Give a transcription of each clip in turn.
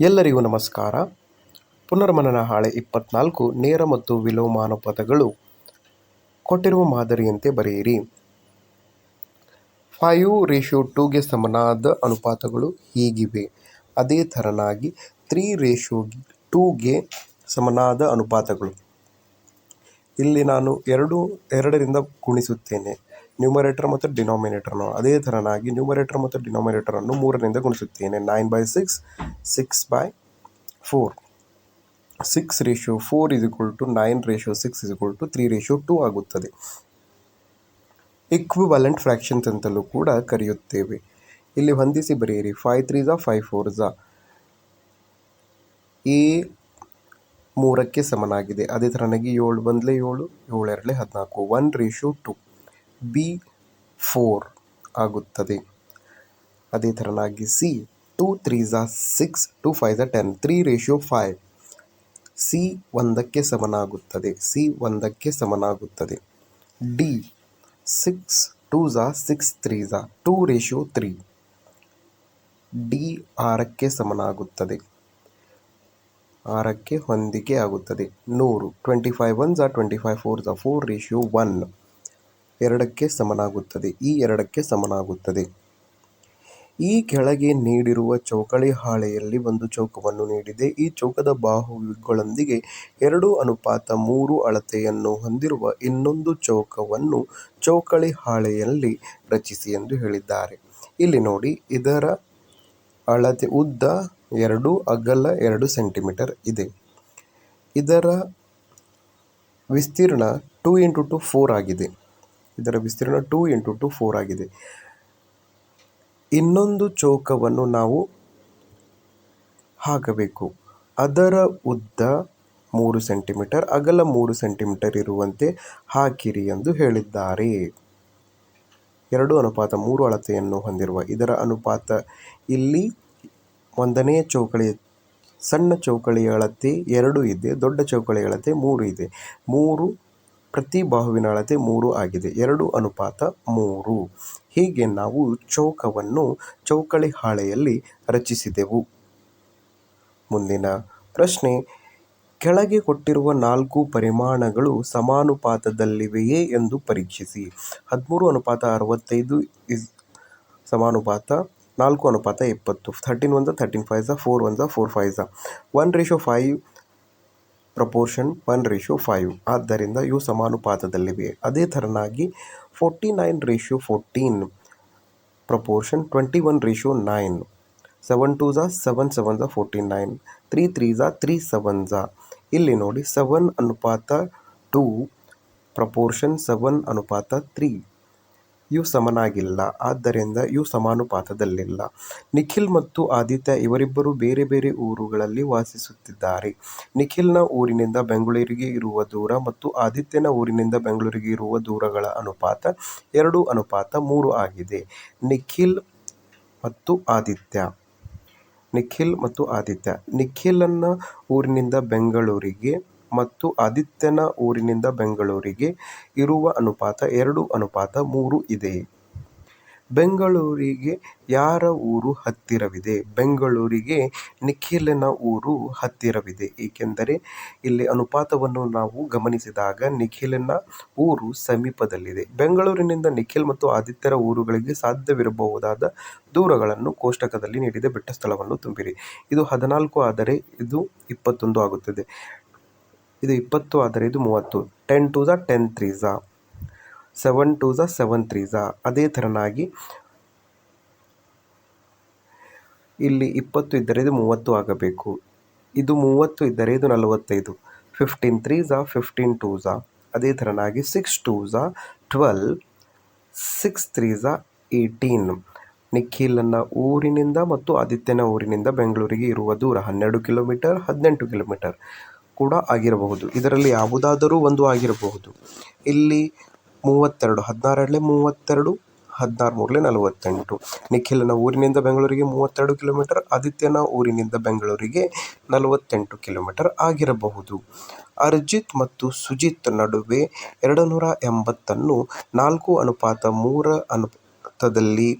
ಎಲ್ಲರಿಗೂ ನಮಸ್ಕಾರ. ಪುನರ್ಮನನ ಹಾಳೆ ಇಪ್ಪತ್ನಾಲ್ಕು ನೇರ ಮತ್ತು ವಿಲೋಮಾನುಪಾತಗಳು ಕೊಟ್ಟಿರುವ ಮಾದರಿಯಂತೆ ಬರೆಯಿರಿ. ಫೈವ್ ರೇಷಿಯೋ ಟೂಗೆ ಸಮನಾದ ಅನುಪಾತಗಳು ಹೀಗಿವೆ. ಅದೇ ಥರನಾಗಿ ತ್ರೀ ರೇಷಿಯೋ ಟೂಗೆ ಸಮನಾದ ಅನುಪಾತಗಳು. ಇಲ್ಲಿ ನಾನು ಎರಡು, ಎರಡರಿಂದ ಗುಣಿಸುತ್ತೇನೆ. ನ್ಯೂಮರೇಟರ್ ಮತ್ತು ಡಿನಾಮಿನೇಟರ್ನು ಅದೇ ಥರನಾಗಿ ನ್ಯೂಮರೇಟರ್ ಮತ್ತು ಡಿನಾಮಿನೇಟರನ್ನು ಮೂರರಿಂದ ಗುಣಿಸುತ್ತೇನೆ. Nine by six six by four six ratio four is equal to nine ratio six is equal to three ratio two ಆಗುತ್ತದೆ. ಇಕ್ವಿವಲೆಂಟ್ ಫ್ರ್ಯಾಕ್ಷನ್ಸ್ ಅಂತಲೂ ಕೂಡ ಕರೆಯುತ್ತೇವೆ. ಇಲ್ಲಿ ಹೊಂದಿಸಿ ಬರೆಯಿರಿ. Five three Jha five four Jha A ಮೂರಕ್ಕೆ ಸಮನಾಗಿದೆ. ಅದೇ ಥರನಾಗಿ ಏಳು ಬಂದಲೇ ಏಳು ಏಳು ಎರಡಲೇ ಹದಿನಾಲ್ಕು. One ratio two B four ಆಗುತ್ತದೆ. ಅದೇ ಥರನಾಗಿ C two three Jha six two five Jha ten three ratio five C ಒಂದಕ್ಕೆ ಸಮನಾಗುತ್ತದೆ. ಸಿ ಒಂದಕ್ಕೆ ಸಮನಾಗುತ್ತದೆ. D six two Jha six three Jha two ratio three D ಆರಕ್ಕೆ ಸಮನಾಗುತ್ತದೆ. ಆರಕ್ಕೆ ಹೊಂದಿಕೆ ಆಗುತ್ತದೆ ನೂರು twenty five one Jha twenty five four Jha four ratio one ಎರಡಕ್ಕೆ ಸಮನಾಗುತ್ತದೆ. ಈ ಎರಡಕ್ಕೆ ಸಮನಾಗುತ್ತದೆ. ಈ ಕೆಳಗೆ ನೀಡಿರುವ ಚೌಕಳಿ ಹಾಳೆಯಲ್ಲಿ ಒಂದು ಚೌಕವನ್ನು ನೀಡಿದೆ. ಈ ಚೌಕದ ಬಾಹುಗಳೊಂದಿಗೆ ಎರಡು ಅನುಪಾತ ಮೂರು ಅಳತೆಯನ್ನು ಹೊಂದಿರುವ ಇನ್ನೊಂದು ಚೌಕವನ್ನು ಚೌಕಳಿ ಹಾಳೆಯಲ್ಲಿ ರಚಿಸಿ ಎಂದು ಹೇಳಿದ್ದಾರೆ. ಇಲ್ಲಿ ನೋಡಿ, ಇದರ ಅಳತೆ ಉದ್ದ ಎರಡು, ಅಗಲ ಎರಡು ಸೆಂಟಿಮೀಟರ್ ಇದೆ. ಇದರ ವಿಸ್ತೀರ್ಣ ಟೂ ಇಂಟು ಟು ಫೋರ್ ಆಗಿದೆ. ಇದರ ವಿಸ್ತೀರ್ಣ ಟೂ ಇಂಟು ಟು ಫೋರ್ ಆಗಿದೆ. ಇನ್ನೊಂದು ಚೌಕವನ್ನು ನಾವು ಹಾಕಬೇಕು. ಅದರ ಉದ್ದ ಮೂರು ಸೆಂಟಿಮೀಟರ್, ಅಗಲ ಮೂರು ಸೆಂಟಿಮೀಟರ್ ಇರುವಂತೆ ಹಾಕಿರಿ ಎಂದು ಹೇಳಿದ್ದಾರೆ. ಎರಡು ಅನುಪಾತ ಮೂರು ಅಳತೆಯನ್ನು ಹೊಂದಿರುವ ಇದರ ಅನುಪಾತ ಇಲ್ಲಿ ಒಂದನೇ ಚೌಕಳಿ, ಸಣ್ಣ ಚೌಕಳಿಯ ಅಳತೆ ಎರಡು ಇದೆ, ದೊಡ್ಡ ಚೌಕಳಿಯ ಅಳತೆ ಮೂರು ಇದೆ. ಮೂರು ಪ್ರತಿ ಬಾಹುವಿನ ಅಳತೆ ಮೂರು ಆಗಿದೆ. ಎರಡು ಅನುಪಾತ ಮೂರು. ಹೀಗೆ ನಾವು ಚೌಕವನ್ನು ಚೌಕಳಿ ಹಾಳೆಯಲ್ಲಿ ರಚಿಸಿದೆವು. ಮುಂದಿನ ಪ್ರಶ್ನೆ, ಕೆಳಗೆ ಕೊಟ್ಟಿರುವ ನಾಲ್ಕು ಪರಿಮಾಣಗಳು ಸಮಾನುಪಾತದಲ್ಲಿವೆಯೇ ಎಂದು ಪರೀಕ್ಷಿಸಿ. ಹದಿಮೂರು ಅನುಪಾತ ಅರವತ್ತೈದು ಇಸ್ ಸಮಾನುಪಾತ ನಾಲ್ಕು ಅನುಪಾತ ಇಪ್ಪತ್ತು thirteen one thirteen thirteen five ಝ four one ಝಾ four five Jha one ratio five proportion one ratio five ಆದ್ದರಿಂದ ಇವು ಸಮಾನುಪಾತದಲ್ಲಿವೆ. ಅದೇ ಥರನಾಗಿ forty nine ratio fourteen proportion twenty one ratio nine seven two Jha seven seven Jha forty nine three three Jha three seven Jha ಇಲ್ಲಿ ನೋಡಿ seven ಅನುಪಾತ two proportion seven ಅನುಪಾತ three ಇವು ಸಮನಾಗಿಲ್ಲ, ಆದ್ದರಿಂದ ಇವು ಸಮಾನುಪಾತದಲ್ಲಿಲ್ಲ. ನಿಖಿಲ್ ಮತ್ತು ಆದಿತ್ಯ ಇವರಿಬ್ಬರು ಬೇರೆ ಬೇರೆ ಊರುಗಳಲ್ಲಿ ವಾಸಿಸುತ್ತಿದ್ದಾರೆ. ನಿಖಿಲ್ನ ಊರಿನಿಂದ ಬೆಂಗಳೂರಿಗೆ ಇರುವ ದೂರ ಮತ್ತು ಆದಿತ್ಯನ ಊರಿನಿಂದ ಬೆಂಗಳೂರಿಗೆ ಇರುವ ದೂರಗಳ ಅನುಪಾತ ಎರಡು ಅನುಪಾತ ಮೂರು ಆಗಿದೆ. ನಿಖಿಲ್ ಮತ್ತು ಆದಿತ್ಯ. ನಿಖಿಲ್ ಮತ್ತು ಆದಿತ್ಯ. ನಿಖಿಲನ ಊರಿನಿಂದ ಬೆಂಗಳೂರಿಗೆ ಮತ್ತು ಆದಿತ್ಯನ ಊರಿನಿಂದ ಬೆಂಗಳೂರಿಗೆ ಇರುವ ಅನುಪಾತ ಎರಡು, ಅನುಪಾತ ಮೂರು ಇದೆ. ಬೆಂಗಳೂರಿಗೆ ಯಾರ ಊರು ಹತ್ತಿರವಿದೆ? ಬೆಂಗಳೂರಿಗೆ ನಿಖಿಲನ ಊರು ಹತ್ತಿರವಿದೆ, ಏಕೆಂದರೆ ಇಲ್ಲಿ ಅನುಪಾತವನ್ನು ನಾವು ಗಮನಿಸಿದಾಗ ನಿಖಿಲನ ಊರು ಸಮೀಪದಲ್ಲಿದೆ. ಬೆಂಗಳೂರಿನಿಂದ ನಿಖಿಲ್ ಮತ್ತು ಆದಿತ್ಯರ ಊರುಗಳಿಗೆ ಸಾಧ್ಯವಿರಬಹುದಾದ ದೂರಗಳನ್ನು ಕೋಷ್ಟಕದಲ್ಲಿ ನೀಡಿದ ಬಿಟ್ಟ ಸ್ಥಳವನ್ನು ತುಂಬಿರಿ. ಇದು ಹದಿನಾಲ್ಕು ಆದರೆ ಇದು ಇಪ್ಪತ್ತೊಂದು ಆಗುತ್ತದೆ. ಇದು ಇಪ್ಪತ್ತು, ಆದರೆ ಇದು ಮೂವತ್ತು. ಟೆನ್ ಟು ಝಾ ಟೆನ್ ತ್ರೀ ಝಾ ಸೆವೆನ್ ಟು ಝಾ ಸೆವೆನ್ ತ್ರೀ ಝಾ ಅದೇ ಥರನಾಗಿ ಇಲ್ಲಿ ಇಪ್ಪತ್ತು ಇದ್ದರೆ ಇದು ಮೂವತ್ತು ಆಗಬೇಕು. ಇದು ಮೂವತ್ತು ಇದ್ದರೆ ಇದು ನಲವತ್ತೈದು. ಫಿಫ್ಟೀನ್ ತ್ರೀ ಝಾ ಫಿಫ್ಟೀನ್ ಟೂ ಝಾ ಅದೇ ಥರನಾಗಿ ಸಿಕ್ಸ್ ಟೂ ಝ twelve, six three Jha eighteen. ನಿಖಿಲನ ಊರಿನಿಂದ ಮತ್ತು ಆದಿತ್ಯನ ಊರಿನಿಂದ ಬೆಂಗಳೂರಿಗೆ ಇರುವ ದೂರ ಹನ್ನೆರಡು ಕಿಲೋಮೀಟರ್, ಹದಿನೆಂಟು ಕಿಲೋಮೀಟರ್. ಕೂಡ ಆಗಿರಬಹುದು. ಇದರಲ್ಲಿ ಯಾವುದಾದರೂ ಒಂದು ಆಗಿರಬಹುದು. ಇಲ್ಲಿ ಮೂವತ್ತೆರಡು, ಹದಿನಾರರಲ್ಲೇ ಮೂವತ್ತೆರಡು ಹದಿನಾರು ಮೂರಲೇ ನಲವತ್ತೆಂಟು. ನಿಖಿಲನ ಊರಿನಿಂದ ಬೆಂಗಳೂರಿಗೆ ಮೂವತ್ತೆರಡು ಕಿಲೋಮೀಟರ್, ಆದಿತ್ಯನ ಊರಿನಿಂದ ಬೆಂಗಳೂರಿಗೆ ನಲವತ್ತೆಂಟು ಕಿಲೋಮೀಟರ್ ಆಗಿರಬಹುದು. ಅರ್ಜಿತ್ ಮತ್ತು ಸುಜಿತ್ ನಡುವೆ ಎರಡು ನೂರ ಎಂಬತ್ತನ್ನು ನಾಲ್ಕು ಅನುಪಾತ ಮೂರ ಅನುಪಾತದಲ್ಲಿ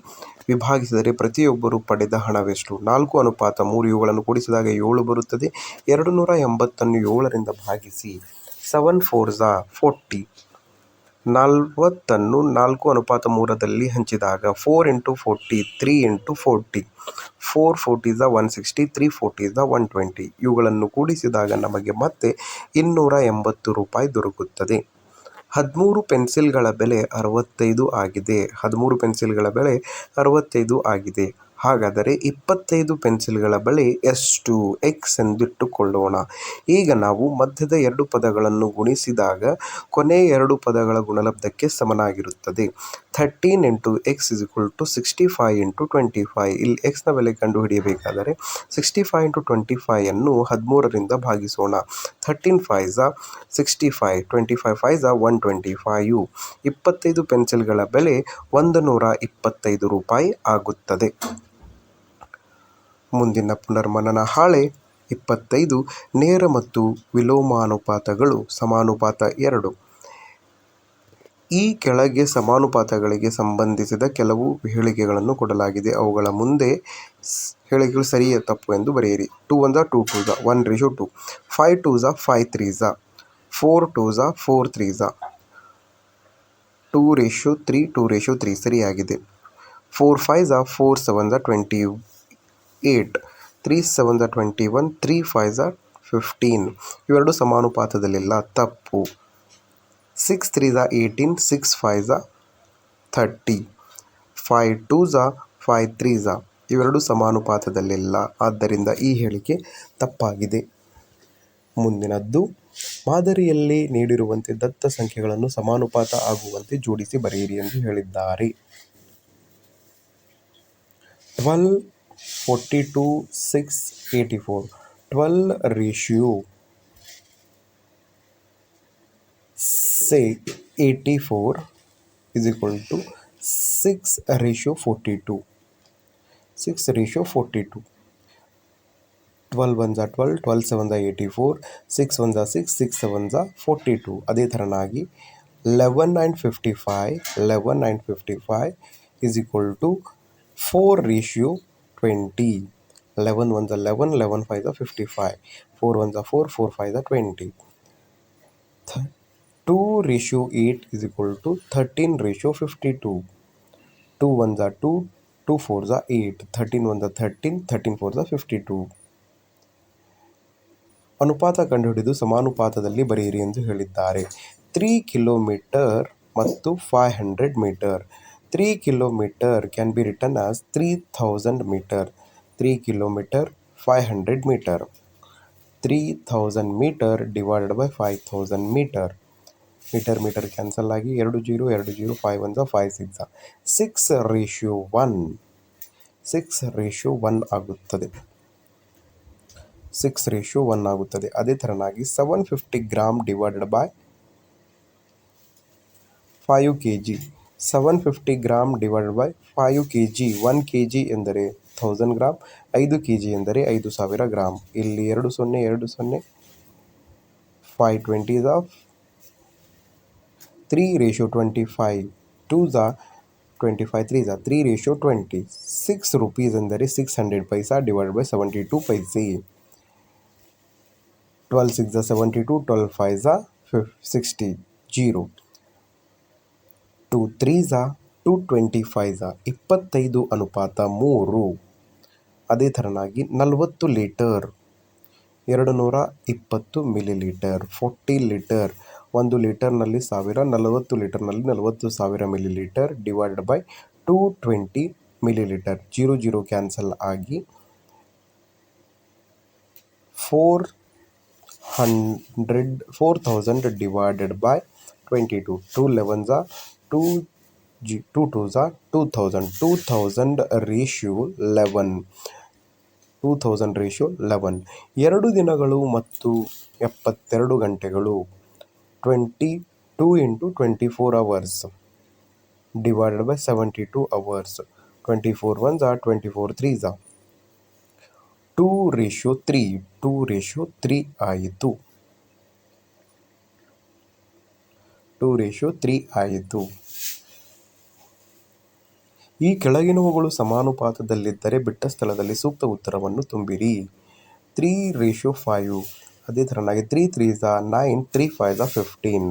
ವಿಭಾಗಿಸಿದರೆ ಪ್ರತಿಯೊಬ್ಬರು ಪಡೆದ ಹಣವೆಷ್ಟು? ನಾಲ್ಕು ಅನುಪಾತ ಮೂರು ಇವುಗಳನ್ನು ಕೂಡಿಸಿದಾಗ ಏಳು ಬರುತ್ತದೆ. ಎರಡು ನೂರ ಎಂಬತ್ತನ್ನು ಏಳರಿಂದ ಭಾಗಿಸಿ ಸೆವೆನ್ ಫೋರ್ ಝಾ ಫೋರ್ಟಿ ನಲವತ್ತನ್ನು ನಾಲ್ಕು ಅನುಪಾತ ಮೂರರಲ್ಲಿ ಹಂಚಿದಾಗ four into forty three into forty four forty the one sixty three forty Jha one twenty ಇವುಗಳನ್ನು ಕೂಡಿಸಿದಾಗ ನಮಗೆ ಮತ್ತೆ ಇನ್ನೂರ ಎಂಬತ್ತು ರೂಪಾಯಿ ದೊರಕುತ್ತದೆ. ಹದಿಮೂರು ಪೆನ್ಸಿಲ್ಗಳ ಬೆಲೆ ಅರವತ್ತೈದು ಆಗಿದೆ. ಹದಿಮೂರು ಪೆನ್ಸಿಲ್ಗಳ ಬೆಲೆ ಅರವತ್ತೈದು ಆಗಿದೆ. ಹಾಗಾದರೆ ಇಪ್ಪತ್ತೈದು ಪೆನ್ಸಿಲ್ಗಳ ಬೆಲೆ ಎಷ್ಟು? ಎಕ್ಸ್ ಎಂದಿಟ್ಟುಕೊಳ್ಳೋಣ. ಈಗ ನಾವು ಮಧ್ಯದ ಎರಡು ಪದಗಳನ್ನು ಗುಣಿಸಿದಾಗ ಕೊನೆಯ ಎರಡು ಪದಗಳ ಗುಣಲಬ್ಧಕ್ಕೆ ಸಮನಾಗಿರುತ್ತದೆ. Thirteen into X is equal to sixty five into twenty five ಇಲ್ಲಿ ಎಕ್ಸ್ನ ಬೆಲೆ ಕಂಡುಹಿಡಿಯಬೇಕಾದರೆ ಸಿಕ್ಸ್ಟಿ ಫೈವ್ ಇಂಟು ಟ್ವೆಂಟಿ ಫೈವನ್ನು ಹದಿಮೂರರಿಂದ ಭಾಗಿಸೋಣ. Thirteen five Jha sixty five twenty five five Jha one twenty five ಇಪ್ಪತ್ತೈದು ಪೆನ್ಸಿಲ್ಗಳ ಬೆಲೆ ಒಂದು ನೂರ ಇಪ್ಪತ್ತೈದು ರೂಪಾಯಿ ಆಗುತ್ತದೆ. ಮುಂದಿನ ಪುನರ್ಮನನ ಹಾಳೆ ಇಪ್ಪತ್ತೈದು, ನೇರ ಮತ್ತು ವಿಲೋಮಾನುಪಾತಗಳು ಸಮಾನುಪಾತ ಎರಡು. ಈ ಕೆಳಗೆ ಸಮಾನುಪಾತಗಳಿಗೆ ಸಂಬಂಧಿಸಿದ ಕೆಲವು ಹೇಳಿಕೆಗಳನ್ನು ಕೊಡಲಾಗಿದೆ. ಅವುಗಳ ಮುಂದೆ ಹೇಳಿಕೆಗಳು ಸರಿಯೇ ತಪ್ಪು ಎಂದು ಬರೆಯಿರಿ. Two one two two Jha one ratio two. Five two ಝ five three ಝ four two ಝ four three ಝ two ratio three, two ratio three ಸರಿಯಾಗಿದೆ. Four five ಝ four seven ಝ twenty eight. Three seven ಝ twenty one, three five ಝ fifteen. ಇವೆರಡು ಸಮಾನುಪಾತದಲ್ಲಿಲ್ಲ. ತಪ್ಪು. Six three Jha eighteen six five ಝಾ thirty five two ಝಾ five three ಝಾ ಇವೆರಡು ಸಮಾನುಪಾತದಲ್ಲಿಲ್ಲ. ಆದ್ದರಿಂದ ಈ ಹೇಳಿಕೆ ತಪ್ಪಾಗಿದೆ. ಮುಂದಿನದ್ದು, ಮಾದರಿಯಲ್ಲಿ ನೀಡಿರುವಂತೆ ದತ್ತ ಸಂಖ್ಯೆಗಳನ್ನು ಸಮಾನುಪಾತ ಆಗುವಂತೆ ಜೋಡಿಸಿ ಬರೆಯಿರಿ ಎಂದು ಹೇಳಿದ್ದಾರೆ. Twelve forty two six eighty four twelve ratio say eighty four is equal to six ratio forty two six ratio forty two twelve one Jha twelve twelve seven Jha eighty four six one Jha six six seven Jha forty two ಅದೇ ಥರನಾಗಿ eleven and fifty five eleven and fifty five is equal to four ratio twenty eleven one Jha eleven eleven five Jha fifty five four one ಝಾ four four five Jha twenty two ratio eight is equal to thirteen ratio fifty two two one Jha two two four Jha eight thirteen one Jha thirteen thirteen four Jha fifty two ಅನುಪಾತ ಕಂಡುಹಿಡಿದು ಸಮಾನುಪಾತದಲ್ಲಿ ಬರೆಯಿರಿ ಎಂದು ಹೇಳಿದ್ದಾರೆ. Three kilometre ಮತ್ತು five hundred metre three kilometre can be written as three thousand metre three kilometre five hundred metre three thousand metre divided by five thousand metre metre metre cancel ಆಗಿ ಎರಡು zero ಎರಡು zero five one five six six ratio one six ratio one ಆಗುತ್ತದೆ. Six ratio one ಆಗುತ್ತದೆ. ಅದೇ ಥರನಾಗಿ seven fifty gram divided by five K G seven fifty gram divided by five K G one K G ಎಂದರೆ thousand gram ಐದು K G ಎಂದರೆ ಐದು ಸಾವಿರ gram ಇಲ್ಲಿ ಎರಡು ಸೊನ್ನೆ ಎರಡು ಸೊನ್ನೆ five twenties of 3 ratio 25 2s are 25 3s 3 ratio 20 6 rupees and there is 600 paisa divided by 72 paisa 12 6 are 72 12 5 are 60 0 2 3 is to twenty ಅನುಪಾತ 3 ಅದೇ ಥರನಾಗಿ 40 ಲೀಟರ್ ಎರಡು ನೂರ ಇಪ್ಪತ್ತು ಮಿಲಿಲೀಟರ್ ಫೋರ್ಟಿ ಲೀಟರ್ ಒಂದು ಲೀಟರ್ನಲ್ಲಿ ಸಾವಿರ, ನಲವತ್ತು ಲೀಟರ್ನಲ್ಲಿ ನಲವತ್ತು ಸಾವಿರ millilitre divided by two twenty millilitre zero zero cancel ಆಗಿ four hundred, four thousand divided by twenty two. Two eleven Jha two G, two two Jha two thousand two thousand ratio eleven, two thousand ratio eleven. ಎರಡು ದಿನಗಳು ಮತ್ತು ಎಪ್ಪತ್ತೆರಡು ಗಂಟೆಗಳು twenty two into twenty four hours divided by seventy two hours twenty four one Jha twenty four three Jha two ratio three two ratio three ಆಯಿತು two ratio three ಆಯಿತು ಈ ಕೆಳಗಿನವುಗಳು ಸಮಾನುಪಾತದಲ್ಲಿದ್ದರೆ ಬಿಟ್ಟ ಸ್ಥಳದಲ್ಲಿ ಸೂಕ್ತ ಉತ್ತರವನ್ನು ತುಂಬಿರಿ. ತ್ರೀ ರೇಷಿಯೋ ಫೈವ್ ಅದೇ ಥರನಾಗಿ ತ್ರೀ ತ್ರೀ ಝಾ nine three five Jha fifteen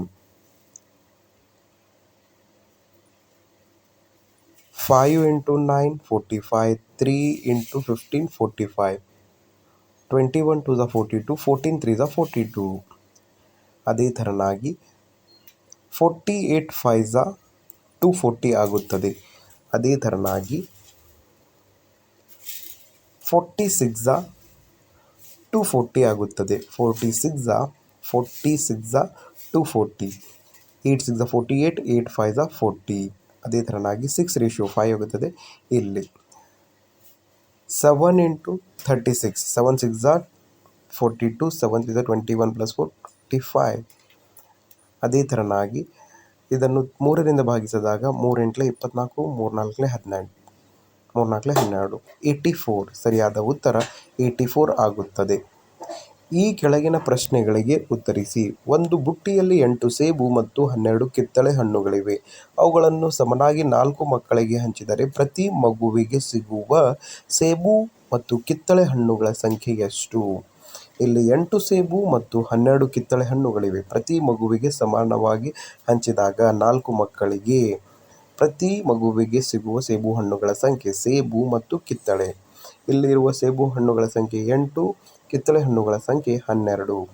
five into nine forty five three into fifteen forty five twenty one two Jha forty two fourteen three ಝಾ ಫೋರ್ಟಿ ಟು ಅದೇ ಥರನಾಗಿ ಫೋರ್ಟಿ ಏಯ್ಟ್ ಫೈವ್ ಝಾ two forty ಆಗುತ್ತದೆ. ಅದೇ ಥರನಾಗಿ forty six Jha two forty ಆಗುತ್ತದೆ. Forty six Jha forty six Jha two forty. Eight six Jha forty eight eight five Jha forty. ಅದೇ ಥರನಾಗಿ ಸಿಕ್ಸ್ ರೇಷಿಯೋ ಫೈವ್ ಆಗುತ್ತದೆ ಇಲ್ಲಿ. Seven into thirty six. Seven six Jha forty two, seven three Jha twenty one plus forty five. ಅದೇ ಥರನಾಗಿ ಇದನ್ನು ಮೂರರಿಂದ ಭಾಗಿಸಿದಾಗ ಮೂರೆಂಟ್ಲೆ ಇಪ್ಪತ್ನಾಲ್ಕು, ಮೂರ್ನಾಲ್ಕಲೆ ಹದಿನೆಂಟು, ಮೂರ್ನಾಲ್ಕಲೆ ಹನ್ನೆರಡು. Eighty four. ಸರಿಯಾದ ಉತ್ತರ ಏಯ್ಟಿ ಫೋರ್ ಆಗುತ್ತದೆ. ಈ ಕೆಳಗಿನ ಪ್ರಶ್ನೆಗಳಿಗೆ ಉತ್ತರಿಸಿ. ಒಂದು ಬುಟ್ಟಿಯಲ್ಲಿ ಎಂಟು ಸೇಬು ಮತ್ತು ಹನ್ನೆರಡು ಕಿತ್ತಳೆ ಹಣ್ಣುಗಳಿವೆ. ಅವುಗಳನ್ನು ಸಮನಾಗಿ ನಾಲ್ಕು ಮಕ್ಕಳಿಗೆ ಹಂಚಿದರೆ ಪ್ರತಿ ಮಗುವಿಗೆ ಸಿಗುವ ಸೇಬು ಮತ್ತು ಕಿತ್ತಳೆ ಹಣ್ಣುಗಳ ಸಂಖ್ಯೆ ಎಷ್ಟು? ಇಲ್ಲಿ ಎಂಟು ಸೇಬು ಮತ್ತು ಹನ್ನೆರಡು ಕಿತ್ತಳೆ ಹಣ್ಣುಗಳಿವೆ. ಪ್ರತಿ ಮಗುವಿಗೆ ಸಮಾನವಾಗಿ ಹಂಚಿದಾಗ ನಾಲ್ಕು ಮಕ್ಕಳಿಗೆ ಪ್ರತಿ ಮಗುವಿಗೆ ಸಿಗುವ ಸೇಬು ಹಣ್ಣುಗಳ ಸಂಖ್ಯೆ ಸೇಬು ಮತ್ತು ಕಿತ್ತಳೆ. ಇಲ್ಲಿರುವ ಸೇಬು ಹಣ್ಣುಗಳ ಸಂಖ್ಯೆ ಎಂಟು, ಕಿತ್ತಳೆ ಹಣ್ಣುಗಳ ಸಂಖ್ಯೆ ಹನ್ನೆರಡು.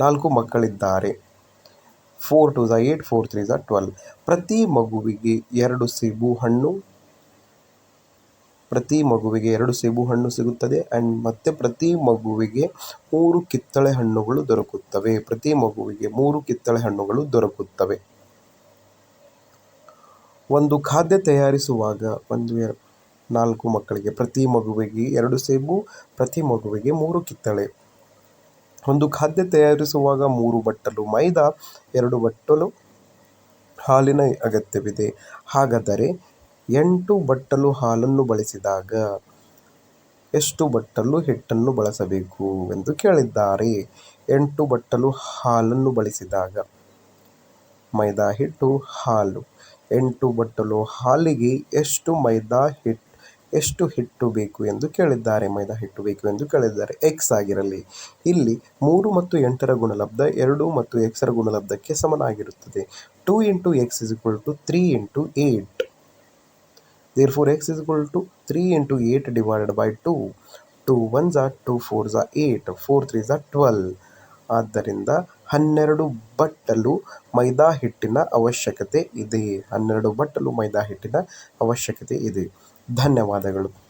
ನಾಲ್ಕು ಮಕ್ಕಳಿದ್ದಾರೆ. Four two ಝ eight, four three ಝ twelve. ಪ್ರತಿ ಮಗುವಿಗೆ ಎರಡು ಸೇಬು ಹಣ್ಣು. ಪ್ರತಿ ಮಗುವಿಗೆ ಎರಡು ಸೇಬು ಹಣ್ಣು ಸಿಗುತ್ತದೆ. ಆ್ಯಂಡ್ ಮತ್ತೆ ಪ್ರತಿ ಮಗುವಿಗೆ ಮೂರು ಕಿತ್ತಳೆ ಹಣ್ಣುಗಳು ದೊರಕುತ್ತವೆ. ಪ್ರತಿ ಮಗುವಿಗೆ ಮೂರು ಕಿತ್ತಳೆ ಹಣ್ಣುಗಳು ದೊರಕುತ್ತವೆ. ಒಂದು ಖಾದ್ಯ ತಯಾರಿಸುವಾಗ ಒಂದು ನಾಲ್ಕು ಮಕ್ಕಳಿಗೆ, ಪ್ರತಿ ಮಗುವಿಗೆ ಎರಡು ಸೇಬು, ಪ್ರತಿ ಮಗುವಿಗೆ ಮೂರು ಕಿತ್ತಳೆ. ಒಂದು ಖಾದ್ಯ ತಯಾರಿಸುವಾಗ ಮೂರು ಬಟ್ಟಲು, ಮೈದಾ ಎರಡು ಬಟ್ಟಲು, ಹಾಲಿನ ಅಗತ್ಯವಿದೆ. ಹಾಗಾದರೆ ಎಂಟು ಬಟ್ಟಲು ಹಾಲನ್ನು ಬಳಸಿದಾಗ ಎಷ್ಟು ಬಟ್ಟಲು ಹಿಟ್ಟನ್ನು ಬಳಸಬೇಕು ಎಂದು ಕೇಳಿದ್ದಾರೆ. ಎಂಟು ಬಟ್ಟಲು ಹಾಲನ್ನು ಬಳಸಿದಾಗ ಮೈದಾ ಹಿಟ್ಟು ಹಾಲು. ಎಂಟು ಬಟ್ಟಲು ಹಾಲಿಗೆ ಎಷ್ಟು ಮೈದಾ ಹಿಟ್ಟು ಎಷ್ಟು ಹಿಟ್ಟು ಬೇಕು ಎಂದು ಕೇಳಿದ್ದಾರೆ. ಮೈದಾ ಹಿಟ್ಟು ಬೇಕು ಎಂದು ಕೇಳಿದ್ದಾರೆ. ಎಕ್ಸ್ ಆಗಿರಲಿ. ಇಲ್ಲಿ ಮೂರು ಮತ್ತು ಎಂಟರ ಗುಣಲಬ್ಧ, ಎರಡು ಮತ್ತು ಎಕ್ಸರ ಗುಣಲಬ್ಧಕ್ಕೆ ಸಮನಾಗಿರುತ್ತದೆ. Two into X is equal to three into eight therefore X is equal to three into eight divided by two two one Jha two four Jha eight four three Jha twelve ಆದ್ದರಿಂದ ಹನ್ನೆರಡು ಬಟ್ಟಲು ಮೈದಾ ಹಿಟ್ಟಿನ ಅವಶ್ಯಕತೆ ಇದೆ. ಹನ್ನೆರಡು ಬಟ್ಟಲು ಮೈದಾ ಹಿಟ್ಟಿನ ಅವಶ್ಯಕತೆ ಇದೆ. ಧನ್ಯವಾದಗಳು.